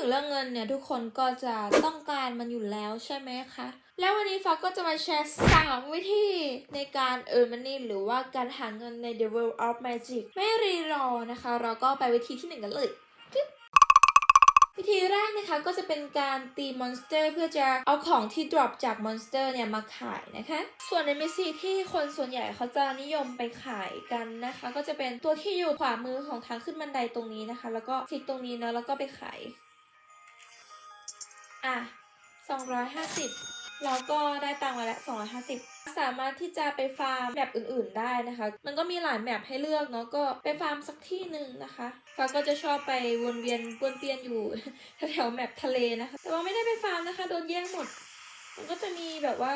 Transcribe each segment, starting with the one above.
ถึงเรื่องเงินเนี่ยทุกคนก็จะต้องการมันอยู่แล้วใช่ไหมคะ แล้ววันนี้ฟ้าก็จะมาแชร์สามวิธีในการเอิร์มันนี่หรือว่าการหาเงินใน The World of Magic ไม่รีรอนะคะ เราก็ไปวิธีที่หนึ่งกันเลยวิธีแรกนะคะก็จะเป็นการตีมอนสเตอร์เพื่อจะเอาของที่ drop จากมอนสเตอร์เนี่ยมาขายนะคะ ส่วนในเมซีที่คนส่วนใหญ่เขาจะนิยมไปขายกันนะคะ ก็จะเป็นตัวที่อยู่ขวามือของทางขึ้นบันไดตรงนี้นะคะ แล้วก็คลิกตรงนี้เนอะแล้วก็ไปขาย อะ250เราก็ได้ตังค์มาแล้ว 250 สามารถที่จะไปฟาร์มแบบอื่นๆได้นะคะ มันก็มีหลายแบบให้เลือกเนาะ ก็ไปฟาร์มสักที่หนึ่งนะคะฟ้าก็จะชอบไปวนเวียนวนเปียนอยู่แถวแมปทะเลนะคะ แต่ว่าไม่ได้ไปฟาร์มนะคะ โดนแย่งหมด มันก็จะมีแบบว่า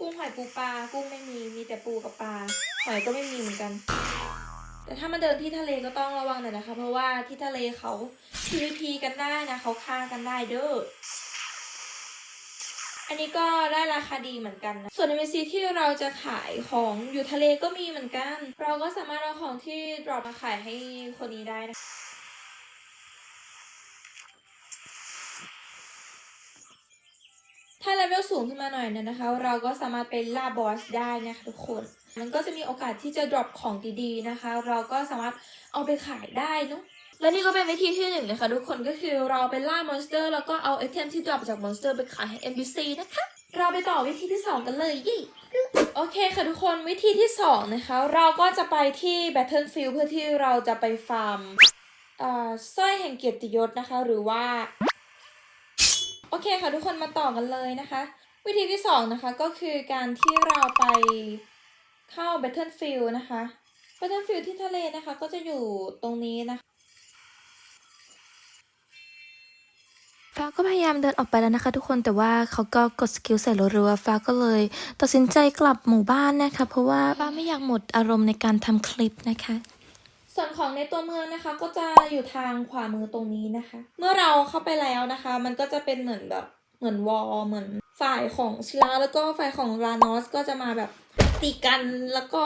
กุ้งหอยปูปลา กุ้งไม่มี มีแต่ปูกับปลา หอยก็ไม่มีเหมือนกัน แต่ถ้ามาเดินที่ทะเลก็ต้องระวังหน่อยนะคะ เพราะว่าที่ทะเลเขา PVP กันได้นะ เขาฆ่ากันได้เด้อ อันนี้ก็ได้ราคาดีเหมือนกันนะ ส่วนในเมซีที่เราจะขายของอยู่ทะเลก็มีเหมือนกัน เราก็สามารถเอาของที่ drop มาขายให้คนนี้ได้นะถ้าเลเวลสูงขึ้นมาหน่อยเนี่ยนะคะ เราก็สามารถเป็นล่าบอสได้นะคะทุกคน มันก็จะมีโอกาสที่จะ drop ของดีๆนะคะ เราก็สามารถเอาไปขายได้เนอะ และนี่ก็เป็นวิธีที่หนึ่งนะคะทุกคนก็คือเราไปล่ามอนสเตอร์แล้วก็เอาไอเทมที่ drop จากมอนสเตอร์ไปขายให้ NPC นะคะ เราไปต่อวิธีที่ 2 กันเลยยี่โอเคค่ะทุกคนวิธีที่ 2 นะคะ เราก็จะไปที่ Battlefield เพื่อที่เราจะไปฟาร์มอ่าสร้อยแห่งเกียรติยศนะคะ หรือว่า โอเคค่ะทุกคนมาต่อกันเลยนะคะ วิธีที่สองนะคะก็คือการที่เราไปเข้า Battlefield นะคะ Battlefield ที่ทะเลนะคะก็จะอยู่ตรงนี้นะคะ ฟ้าก็พยายามเดินออกไปแล้วนะคะทุกคนแต่ว่าเขาก็กดสกิลใส่รัวๆฟ้าก็เลยตัดสินใจกลับหมู่บ้านนะคะ เพราะว่าฟ้าไม่อยากหมดอารมณ์ในการทำคลิปนะคะ ส่วนของในตัวเมืองนะคะ ก็จะอยู่ทางขวามือตรงนี้นะคะ เมื่อเราเข้าไปแล้วนะคะ มันก็จะเป็นเหมือนแบบเหมือนวอลเหมือนฝ่ายของชิลาแล้วก็ฝ่ายของลานอสก็จะมาแบบ ตีกันแล้วก็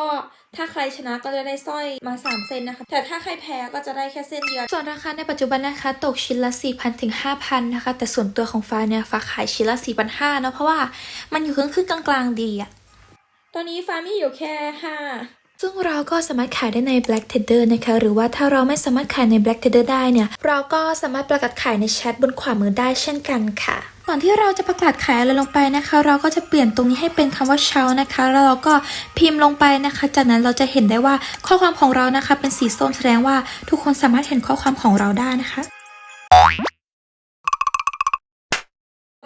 ถ้าใครชนะก็จะได้สร้อยมาสามเส้นนะคะ แต่ถ้าใครแพ้ก็จะได้แค่เส้นเดียว ส่วนราคาในปัจจุบันนะคะ ตกชิ้นละ 4,000ถึง5,000นะคะ แต่ส่วนตัวของฟ้าเนี่ยฟ้าขายชิ้นละ4,500เนอะเพราะว่ามันอยู่ครึ่งๆกลางๆดีอะตอนนี้ฟ้ามีอยู่แค่ห้าซึ่งเราก็สามารถขายได้ใน Black Tether นะคะ หรือว่าถ้าเราไม่สามารถขายใน Black Tether ได้เนี่ย เราก็สามารถประกาศขายในแชทบนขวามือได้เช่นกันค่ะ ก่อนที่เราจะประกาศขายอะไรลงไปนะคะ เราก็จะเปลี่ยนตรงนี้ให้เป็นคำว่าเช้านะคะ แล้วเราก็พิมพ์ลงไปนะคะ จากนั้นเราจะเห็นได้ว่าข้อความของเรานะคะ เป็นสีส้มแสดงว่าทุกคนสามารถเห็นข้อความของเราได้นะคะ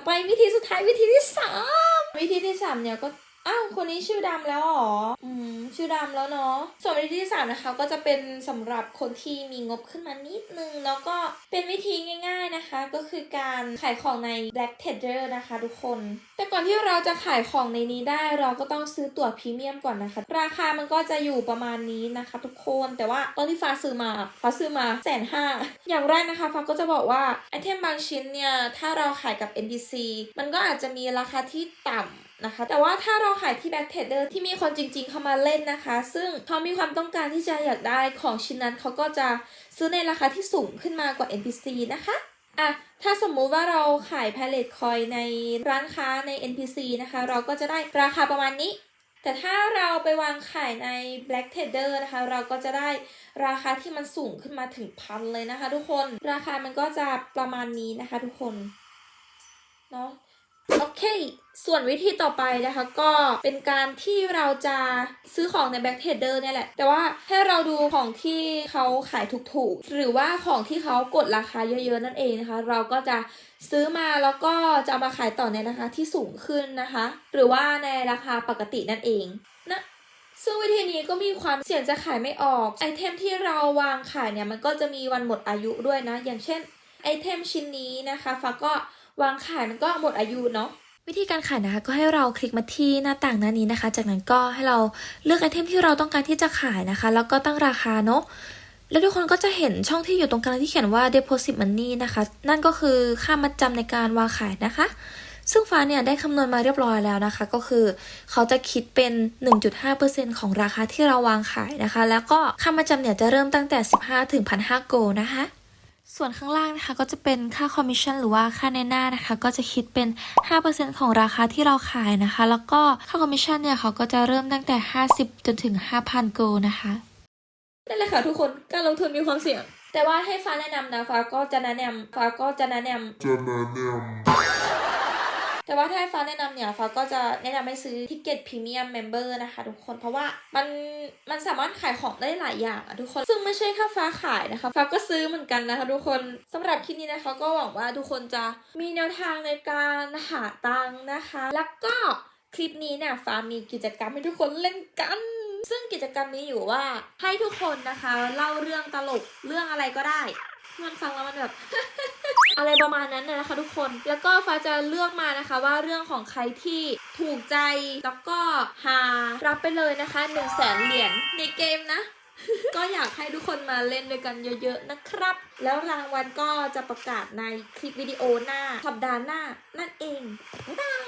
ไปวิธีสุดท้ายวิธีที่สามวิธีที่สามเนี่ยก็ อ้าวคนนี้ชื่อดำแล้วหรอ อืม ชื่อดำแล้วเนาะ ส่วนวิธีที่สามนะคะ ก็จะเป็นสำหรับคนที่มีงบขึ้นมานิดนึง แล้วก็เป็นวิธีง่าย ๆนะคะ ก็คือการขายของใน Black Trader นะคะทุกคน แต่ก่อนที่เราจะขายของในนี้ได้เราก็ต้องซื้อตั๋วพรีเมียมก่อนนะคะ ราคามันก็จะอยู่ประมาณนี้นะคะ ทุกคน แต่ว่าตอนที่ฟ้าซื้อมาฟ้าซื้อมาแสนห้าอย่างแรกนะคะฟ้าก็จะบอกว่าไอเทมบางชิ้นเนี่ยถ้าเราขายกับ NPC มันก็อาจจะมีราคาที่ต่ำ นะคะ แต่ว่าถ้าเราขายที่ Back Trader ที่มีคนจริงๆเข้ามาเล่นนะคะ ซึ่งเขามีความต้องการที่จะอยากได้ของชิ้นนั้นเขาก็จะซื้อในราคาที่สูงขึ้นมากว่า NPC นะคะอะถ้าสมมุติว่าเราขาย Palette Coin ในร้านค้าใน NPC นะคะ เราก็จะได้ราคาประมาณนี้ แต่ถ้าเราไปวางขายใน Black Trader นะคะ เราก็จะได้ราคาที่มันสูงขึ้นมาถึงพันเลยนะคะ ทุกคน ราคามันก็จะประมาณนี้นะคะ ทุกคน เนาะ โอเค ส่วนวิธีต่อไปนะคะก็เป็นการที่เราจะซื้อของใน Back Trader เนี่ยแหละ แต่ว่าให้เราดูของที่เขาขายถูกๆ หรือว่าของที่เขากดราคาเยอะๆ นั่นเองนะคะ เราก็จะซื้อมาแล้วก็จะมาขายต่อในราคาที่สูงขึ้นนะคะ หรือว่าในราคาปกตินั่นเองนะซึ่งวิธีนี้ก็มีความเสี่ยงจะขายไม่ออก ไอเทมที่เราวางขายเนี่ยมันก็จะมีวันหมดอายุด้วยนะ อย่างเช่นไอเทมชิ้นนี้นะคะฟ้าก็ วางขายมันก็หมดอายุเนาะวิธีการขายนะคะก็ให้เราคลิกมาที่หน้าต่างหน้านี้นะคะ จากนั้นก็ให้เราเลือกไอเทมที่เราต้องการที่จะขายนะคะ แล้วก็ตั้งราคาเนาะแล้วทุกคนก็จะเห็นช่องที่อยู่ตรงกลางที่เขียนว่า deposit money นะคะ นั่นก็คือค่ามัดจำในการวางขายนะคะ ซึ่งฟ้าเนี่ยได้คำนวณมาเรียบร้อยแล้วนะคะ ก็คือเขาจะคิดเป็น 1.5%ของราคาที่เราวางขายนะคะ แล้วก็ค่ามัดจำเนี่ยจะเริ่มตั้งแต่ 15 ถึง 1,500โกนะคะ ส่วนข้างล่างนะคะก็จะเป็นค่าคอมมิชชั่นหรือว่าค่าในหน้านะคะ ก็จะคิดเป็น 5%ของราคาที่เราขายนะคะ แล้วก็ค่าคอมมิชชั่นเนี่ยเขาก็จะเริ่มตั้งแต่ 50 จนถึง 5,000 โกลนะคะนั่นแหละค่ะทุกคนการลงทุนมีความเสี่ยง แต่ว่าให้ฟ้าแนะนำนะฟ้าก็จะแนะนำฟ้าก็จะแนะนำ Jananam. แแต่ว่าถ้าฟ้าแนะนำเนี่ยฟ้าก็จะแนะนำให้ซื้อทิเก็ตพรีเมียมเมมเบอร์นะคะทุกคนเพราะว่ามันมันสามารถขายของได้หลายอย่างอะทุกคนซึ่งไม่ใช่แค่ฟ้าขายนะคะฟ้าก็ซื้อเหมือนกันนะคะทุกคนสำหรับคลิปนี้นะคะก็หวังว่าทุกคนจะมีแนวทางในการหาตังค์นะคะ แล้วก็คลิปนี้เนี่ยฟ้ามีกิจกรรมให้ทุกคนเล่นกัน ซึ่งกิจกรรมนี้อยู่ว่าให้ทุกคนนะคะเล่าเรื่องตลกเรื่องอะไรก็ได้ที่มันฟังแล้วมันแบบ อะไรประมาณนั้นนะนะคะทุกคน แล้วก็ฟ้าจะเลือกมานะคะว่าเรื่องของใครที่ถูกใจแล้วก็หารับไปเลยนะคะ1นึ่งแสนเหรียญในเกมนะ ก็อยากให้ทุกคนมาเล่นด้วยกันเยอะๆนะครับ แล้วรางวัลก็จะประกาศในคลิปวิดีโอหน้าสัปดาห์หน้านั่นเองบ๊ายบาย